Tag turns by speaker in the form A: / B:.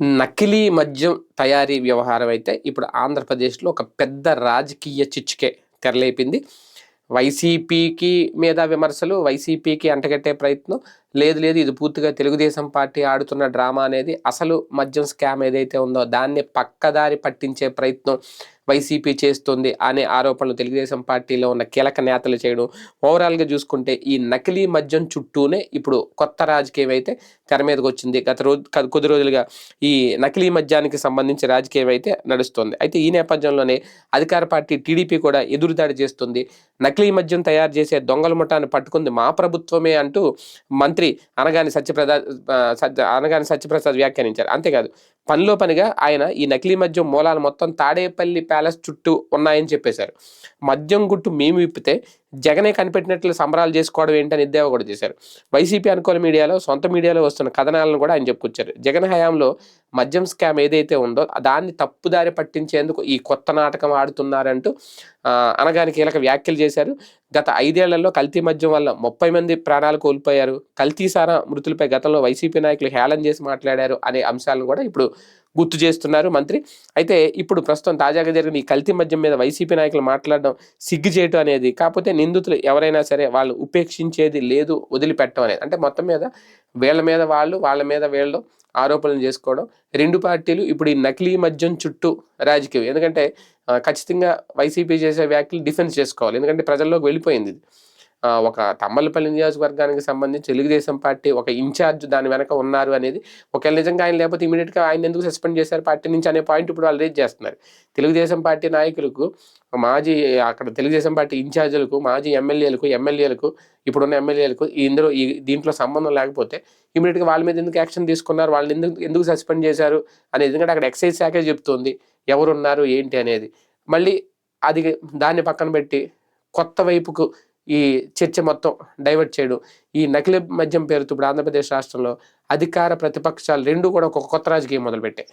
A: నకిలీ మద్యం తయారీ వ్యవహారం అయితే ఇప్పుడు ఆంధ్రప్రదేశ్లో ఒక పెద్ద రాజకీయ చిచ్చుకే తెరలేపింది. వైసీపీకి మీద విమర్శలు వైసీపీకి అంటగట్టే ప్రయత్నం లేదు లేదు ఇది పూర్తిగా తెలుగుదేశం పార్టీ ఆడుతున్న డ్రామా అనేది అసలు మద్యం స్కామ్ ఏదైతే ఉందో దాన్ని పక్కదారి పట్టించే ప్రయత్నం వైసీపీ చేస్తుంది అనే ఆరోపణలు తెలుగుదేశం పార్టీలో ఉన్న కీలక నేతలు చేయడం. ఓవరాల్గా చూసుకుంటే ఈ నకిలీ మద్యం చుట్టూనే ఇప్పుడు కొత్త రాజకీయం అయితే తెర మీదకి వచ్చింది. గత రోజు కొద్ది రోజులుగా ఈ నకిలీ మద్యానికి సంబంధించి రాజకీయం అయితే నడుస్తుంది. అయితే ఈ నేపథ్యంలోనే అధికార పార్టీ టీడీపీ కూడా ఎదురుదాడి చేస్తుంది. నకిలీ మద్యం తయారు చేసే దొంగల ముఠాన్ని పట్టుకుంది మా ప్రభుత్వమే అంటూ మంత్రి అనగాని సత్యప్రసాద్ అనగాని సత్యప్రసాద్ వ్యాఖ్యానించారు. అంతేకాదు పనిలో పనిగా ఆయన ఈ నకిలీ మద్యం మూలాలు మొత్తం తాడేపల్లి ప్యాలెస్ చుట్టూ ఉన్నాయని చెప్పేశారు. మద్యం గుట్టు మేము విప్పితే జగనే కనిపెట్టినట్లు సంబరాలు చేసుకోవడం ఏంటని ఎద్దేవా కూడా చేశారు. వైసీపీ అనుకూల మీడియాలో సొంత మీడియాలో వస్తున్న కథనాలను కూడా ఆయన చెప్పుకొచ్చారు. జగన్ హయాంలో మద్యం స్కామ్ ఏదైతే ఉందో దాన్ని తప్పుదారి పట్టించేందుకు ఈ కొత్త నాటకం ఆడుతున్నారంటూ అనగానే కీలక వ్యాఖ్యలు చేశారు. గత ఐదేళ్ళలో కల్తీ మద్యం వల్ల ముప్పై మంది ప్రాణాలు కోల్పోయారు. కల్తీసారా మృతులపై గతంలో వైసీపీ నాయకులు హేళన చేసి మాట్లాడారు అనే అంశాలను కూడా ఇప్పుడు గుర్తు చేస్తున్నారు మంత్రి. అయితే ఇప్పుడు ప్రస్తుతం తాజాగా జరిగిన ఈ కల్తీ మద్యం మీద వైసీపీ నాయకులు మాట్లాడడం సిగ్గు చేయటం అనేది కాకపోతే నిందితులు ఎవరైనా సరే వాళ్ళు ఉపేక్షించేది లేదు వదిలిపెట్టడం అనేది. అంటే మొత్తం మీద వీళ్ళ మీద వాళ్ళు వాళ్ళ మీద వీళ్ళు ఆరోపణలు చేసుకోవడం. రెండు పార్టీలు ఇప్పుడు ఈ నకిలీ మద్యం చుట్టూ రాజకీయం. ఎందుకంటే ఖచ్చితంగా వైసీపీ చేసే వ్యాఖ్యలు డిఫెన్స్ చేసుకోవాలి. ఎందుకంటే ప్రజల్లోకి వెళ్ళిపోయింది ఇది. ఒక తమ్మలపల్లి నియోజకవర్గానికి సంబంధించి తెలుగుదేశం పార్టీ ఒక ఇన్ఛార్జ్ దాని వెనక ఉన్నారు అనేది ఒకవేళ నిజంగా ఆయన లేకపోతే ఇమీడియట్గా ఆయన ఎందుకు సస్పెండ్ చేశారు పార్టీ నుంచి అనే పాయింట్ ఇప్పుడు వాళ్ళు రేజ్ చేస్తున్నారు. తెలుగుదేశం పార్టీ నాయకులకు మాజీ అక్కడ తెలుగుదేశం పార్టీ ఇన్ఛార్జీలకు మాజీ ఎమ్మెల్యేలకు ఎమ్మెల్యేలకు ఇప్పుడున్న ఎమ్మెల్యేలకు ఈ ఇందులో ఈ దీంట్లో సంబంధం లేకపోతే ఇమీడియట్గా వాళ్ళ మీద ఎందుకు యాక్షన్ తీసుకున్నారు? వాళ్ళని ఎందుకు ఎందుకు సస్పెండ్ చేశారు? అనేది ఎందుకంటే అక్కడ ఎక్సైజ్ శాఖే చెప్తుంది. ఎవరున్నారు? ఏంటి అనేది. మళ్ళీ అది దాన్ని పక్కన పెట్టి కొత్త వైపుకు ఈ చర్చ మొత్తం డైవర్ట్ చేయడం. ఈ నకిలీ మద్యం పేరుతో ఇప్పుడు ఆంధ్రప్రదేశ్ రాష్ట్రంలో అధికార ప్రతిపక్షాలు రెండు కూడా ఒక కొత్త రాజకీయం మొదలుపెట్టాయి.